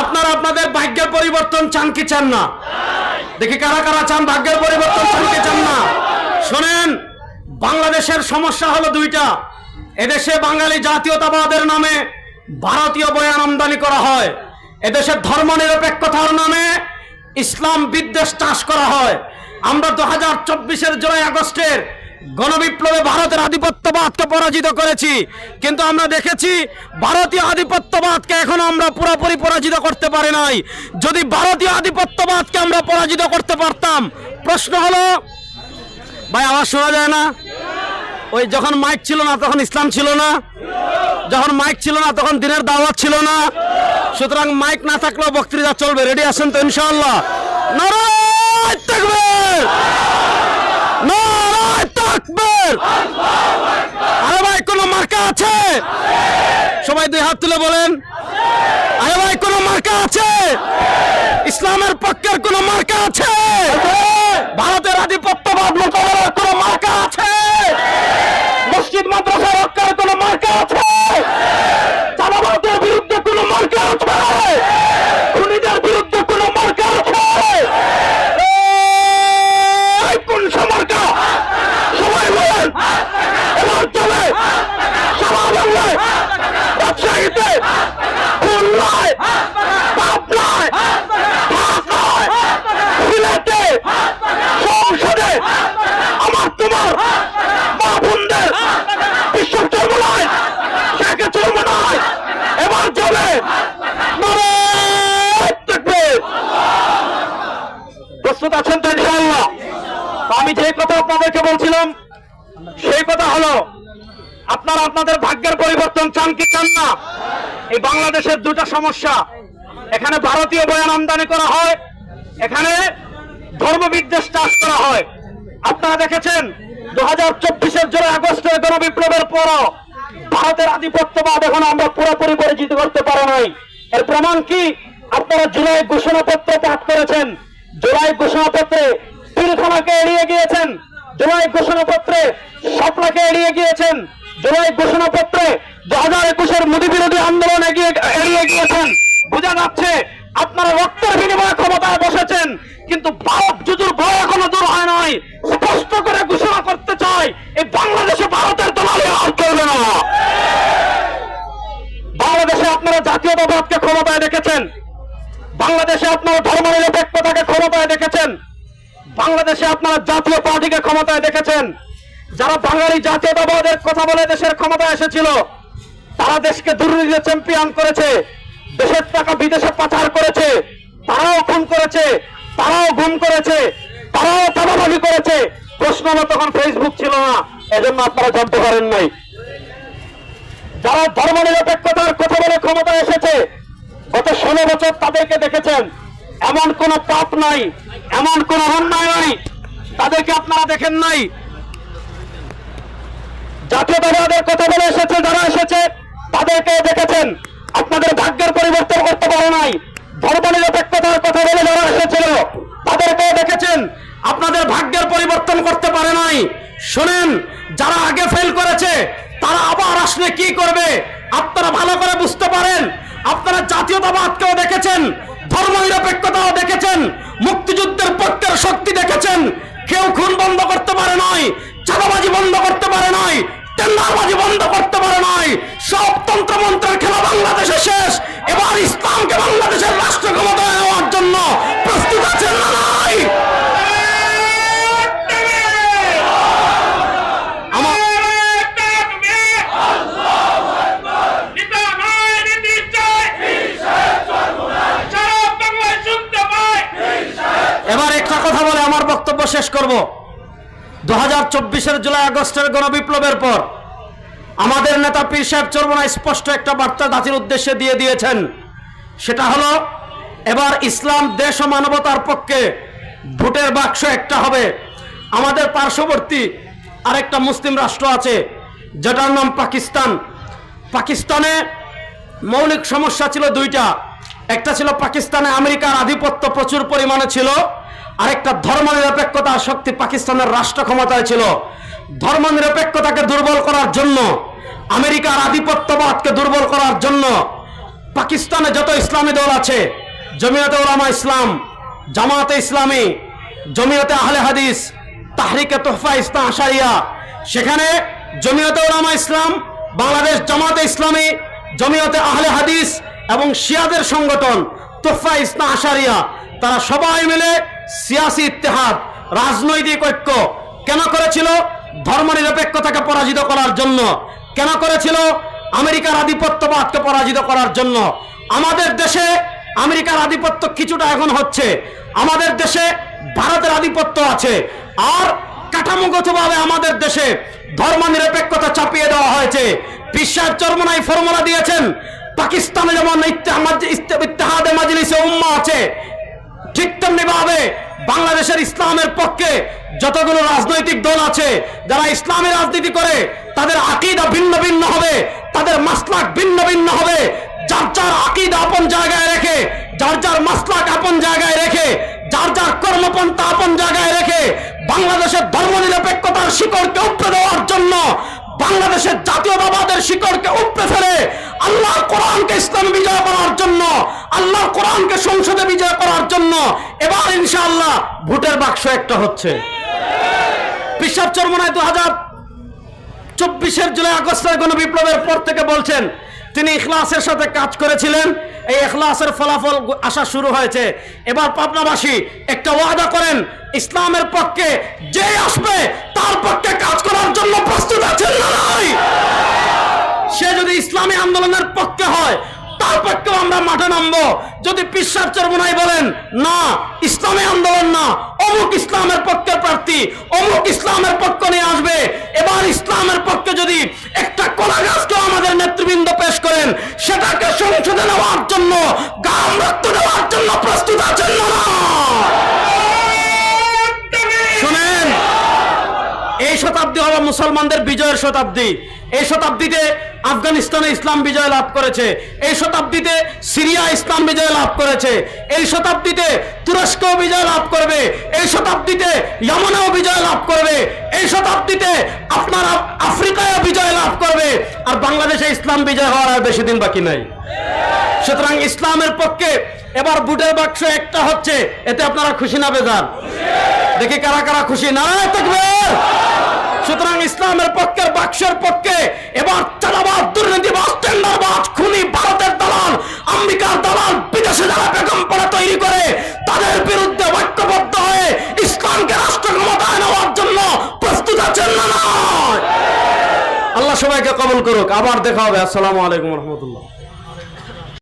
আপনারা আপনাদের ভাগ্যের পরিবর্তন চান কি চান না? দেখি কারা কারা চান ভাগ্যের পরিবর্তন চান কি চান না? শোনেন, বাংলাদেশের সমস্যা হলো দুইটা। এদেশে বাঙালি জাতীয়তাবাদের নামে ভারতীয় বয়ান আমদানি করা হয়। এদেশের ধর্ম নিরপেক্ষতার নামে ইসলাম বিদ্বেষ চাষ করা হয়। আমরা দু হাজার চব্বিশের জুলাই আগস্টের গণবিপ্লবে ভারতের আধিপত্যবাদকে পরাজিত করেছি। কিন্তু আমরা দেখেছি, ভারতীয় আধিপত্যবাদকে এখনও আমরা পুরোপুরি পরাজিত করতে পারি নাই। যদি ভারতীয় আধিপত্যবাদকে আমরা পরাজিত করতে পারতাম, প্রশ্ন হলো, ভাই, আওয়াজ শোনা যায় না? ওই যখন মাইক ছিল না, তখন ইসলাম ছিল না? যখন মাইক ছিল না, তখন দিনের দাওয়াত ছিল না? সুতরাং মাইক না থাকলেও বক্তৃতা চলবে। রেডি আছেন তো ইনশাআল্লাহ? নারায় আরে ভাই, কোনো মার্কা আছে? সবাই দুই হাত তুলে বলেন। আরে ভাই, কোনো মার্কা আছে? ইসলামের পক্ষের কোনো মার্কা আছে ভারতের আধিপত্যবাদ মোকাবেলার কোনো মার্কা আছে মসজিদ মাদ্রাসা রক্ষার কোনো মার্কা আছে চালাবাদের বিরুদ্ধে কোনো মার্কা আছে খুনিদের বিরুদ্ধে কোনো মার্কা আছে এই কোন মার্কা সবাই বলেন এবার চলে সারা বাংলায় রাজশাহীতে খুলনায় পাবনায় ঢাকায় সিলেটে সংসদে আমার তোমার মা বোনদের বিশ্ব চর্মনায় শেখে চর্মনায় এবার চলে নারায় তাকবীর। প্রস্তুত আছেন তো ইনশাআল্লাহ? তো আমি যে কথা আপনাদেরকে বলছিলাম, সেই কথা হলো, আপনারা আপনাদের ভাগ্যের পরিবর্তন চান কি চান না? এই বাংলাদেশের দুটা সমস্যা। এখানে ভারতীয় বয়ান আমদানি করা হয়, এখানে ধর্মবিদ্বেষ চাষ করা হয়। আপনারা দেখেছেন দু হাজার চব্বিশের জুলাই আগস্টের গণবিপ্লবের পরও ভারতের আধিপত্যবাদ এখন আমরা পুরোপুরি পরিচিত করতে পারি নাই। এর প্রমাণ কি? আপনারা জুলাই ঘোষণাপত্র পাঠ করেছেন। জুলাই ঘোষণাপত্রে পিলখানাকে এড়িয়ে গিয়েছেন। জুলাই ঘোষণাপত্রে সাপলাকে এড়িয়ে গিয়েছেন। জুলাই ঘোষণাপত্রে দু হাজার একুশের মোদী বিরোধী আন্দোলন এড়িয়ে গিয়েছেন। বোঝা যাচ্ছে আপনারা রক্তের বিনিময়ে ক্ষমতায় বসেছেন, কিন্তু ভারত জুজুর ভয় এখনও দূর হয় নাই। স্পষ্ট করে ঘোষণা করতে চাই, এই বাংলাদেশে ভারতের দলালি আর চলবে না। বাংলাদেশে আপনারা জাতীয়তাবাদকে ক্ষমতায় রেখেছেন বাংলাদেশে আপনারা ধর্ম নিরপেক্ষতাকে ক্ষমতায় দেখেছেন বাংলাদেশে আপনারা জাতীয় পার্টিকে ক্ষমতায় দেখেছেন। যারা বাঙালি জাতীয়তাবাদের কথা বলে দেশের ক্ষমতায় এসেছিল, তারা দেশকে দুর্নীতিতে চ্যাম্পিয়ন করেছে, দেশের টাকা বিদেশে পাচার করেছে, তারাও খুন করেছে, তারাও গুম করেছে, তারাও চাঁদাবাজি করেছে। প্রশ্ন তখন ফেসবুক ছিল না, এজন্য আপনারা জানতে পারেন নাই। যারা ধর্ম নিরপেক্ষতার কথা বলে ক্ষমতায় এসেছে, গত ষোলো বছর তাদেরকে দেখেছেন। এমন কোন পাপ নাই, এমন কোন অন্যায় নাই। তাদেরকে আপনারা দেখেন নাই। জাতীয়তাবাদের কথা বলে এসেছে যারা এসেছে, তাদেরকে দেখেছেন। আপনাদের ভাগ্যের পরিবর্তন করতে পারে নাই। ধর্ম নিরপেক্ষতার কথা বলে যারা এসেছিল তাদেরকে দেখেছেন। আপনাদের ভাগ্যের পরিবর্তন করতে পারে নাই। শোনেন, যারা আগে ফেল করেছে, তারা আবার আসলে কি করবে? আপনারা ভালো করে বুঝতে পারেন। আপনারা জাতীয়তাবাদকেও দেখেছেন ধর্ম নিরপেক্ষতাও দেখেছেন, মুক্তিযুদ্ধের পক্ষের শক্তি দেখেছেন। কেউ খুন বন্ধ করতে পারে নাই, চাঁদাবাজি বন্ধ করতে পারে নাই, টেন্ডারবাজি বন্ধ করতে পারে নাই, সব তন্ত্রমন্ত্রের খেলা বাংলাদেশে শেষ। এবার ইসলামকে বাংলাদেশের রাষ্ট্র ক্ষমতায় নেওয়ার জন্য প্রস্তুত আছেন না নাই আমার এবার একটা কথা বলে আমার বক্তব্য শেষ করব। দু হাজার চব্বিশের জুলাই আগস্টের গণবিপ্লবের পর আমাদের নেতা পীর সাহেব চর্মনা স্পষ্ট একটা বার্তা জাতির উদ্দেশ্যে দিয়ে দিয়েছেন। সেটা হলো, এবার ইসলাম, দেশ ও মানবতার পক্ষে ভোটের বাক্স একটা হবে। আমাদের পার্শ্ববর্তী আরেকটা মুসলিম রাষ্ট্র আছে, যেটার নাম পাকিস্তান। পাকিস্তানে মৌলিক সমস্যা ছিল দুইটা। একটা ছিল পাকিস্তানে আমেরিকার আধিপত্য প্রচুর পরিমাণে ছিল। আরেকটা ধর্ম নিরপেক্ষতা শক্তি পাকিস্তানের রাষ্ট্র ক্ষমতায় ছিল। ধর্ম নিরপেক্ষতাকে দুর্বল করার জন্য, আমেরিকার আধিপত্যবাদকে দুর্বল করার জন্য, পাকিস্তানে যত ইসলামী দল আছে, জমিয়তে ওলামা ইসলাম জামাতে ইসলামী, জমিয়তে আহলে হাদিস, তাহরিকে তোহফা ইসলাম আশারিয়া, সেখানে জমিয়তে ওলামা ইসলাম, বাংলাদেশ জামাতে ইসলামী, জমিয়তে আহলে হাদিস এবং শিয়াদের সংগঠন তোহফা ইসলাম আশারিয়া, তারা সবাই মিলে সিয়াসি ইত্তেহাদ, রাজনৈতিক ঐক্য কেন করেছিল? ধর্মনিরপেক্ষতাকে পরাজিত করার জন্য। কেন করেছিল? আমেরিকার আধিপত্যবাদকে পরাজিত করার জন্য। আমাদের দেশে আমেরিকার আধিপত্য কিছুটা এখন হচ্ছে। আমাদের দেশে ভারতের আধিপত্য আছে। আর কাঠামোগতভাবে আমাদের দেশে ধর্মনিরপেক্ষতা চাপিয়ে দেওয়া হয়েছে। বিশ্বের চরমনাই ফর্মুলা দিয়েছেন। পাকিস্তানে যেমন ইত্তেহাদ- তেমনি ভাবে বাংলাদেশের ইসলামের পক্ষে যতগুলো রাজনৈতিক দল আছে, যারা ইসলামী রাজনীতি করে, তাদের আকিদা ভিন্ন ভিন্ন হবে, তাদের মাসলাক ভিন্ন ভিন্ন হবে। যার যার আকিদা আপন জায়গায় রেখে, যার যার মাসলাক আপন জায়গায় রেখে, যার যার কর্মপন্থা আপন জায়গায় রেখে, বাংলাদেশের ধর্মনিরপেক্ষতার শিকড়কে উপড়ে দেওয়ার জন্য বাংলাদেশের জাতীয়তাবাদের শিকড়কে উপড়ে ফেলে আল্লাহ কোরআনকে ইসলাম বিজয় করার জন্য আল্লাহ কোরআনকে সংসদে বিজয় করার জন্য এবার ইনশাআল্লাহ ভোটের বাক্স একটা হচ্ছে। পিসাব চরমনায় দু হাজার চব্বিশের জুলাই আগস্টের গণ বিপ্লবের পর থেকে বলছেন, তিনি ইখলাসের সাথে কাজ করেছিলেন, এই এখলাসের ফলাফল আসা শুরু হয়েছে। এবার পাবনাবাসী একটা ওয়াদা করেন, ইসলামের পক্ষে যে আসবে তার পক্ষে কাজ করার জন্য প্রস্তুত আছেন সে যদি ইসলামী আন্দোলনের পক্ষে হয় তার পক্ষেও আমরা মাঠে নামবো। যদি পিসাব চরমনাই বলেন, না, ইসলামী আন্দোলন না, অমুক ইসলামের পক্ষের প্রার্থী, অমুক ইসলামের পক্ষ নিয়ে আসবে। এবার ইসলামের পক্ষে যদি একটা কলা গাছকেও আমাদের নেতৃবৃন্দ পেশ করেন, সেটাকে সংসদে নেওয়ার জন্য, গাম রক্ত দেওয়ার জন্য প্রস্তুত আছেন না? শুনেন, এই শতাব্দী হলো মুসলমানদের বিজয়ের শতাব্দী। এই শতাব্দীতে আফগানিস্তানে ইসলাম বিজয় লাভ করেছে। এই শতাব্দীতে সিরিয়া ইসলাম বিজয় লাভ করেছে। এই শতাব্দীতে তুরস্ক বিজয় লাভ করবে। এই শতাব্দীতে ইয়ামানেও বিজয় লাভ করবে। এই শতাব্দীতে আপনার আফ- আফ্রিকায়ও বিজয় লাভ করবে। আর বাংলাদেশে ইসলাম বিজয় হওয়ার আর বেশি দিন বাকি নাই। সুতরাং ইসলামের পক্ষে এবার বুটের বাক্স একটা হচ্ছে, এতে আপনারা খুশি না, বেজার? দেখি কারা কারা খুশি। না থাকবে সুতরাং ইসলামের পক্ষের বাক্সের পক্ষে এবার চালাবাদ দুর্নীতিবাজ টেন্ডারবাজ, খুনি ভারতের দালাল, আমেরিকার দালাল, বিদেশে যারা বেগম পড়া তৈরি করে, তাদের বিরুদ্ধে ঐক্যবদ্ধ হয়ে ইসলামকে রাষ্ট্র ক্ষমতায় নেওয়ার জন্য প্রস্তুত আছেন না? আল্লাহ সবাইকে কবল করুক। আবার দেখা হবে। আসসালামু আলাইকুম রহমতুল্লাহ।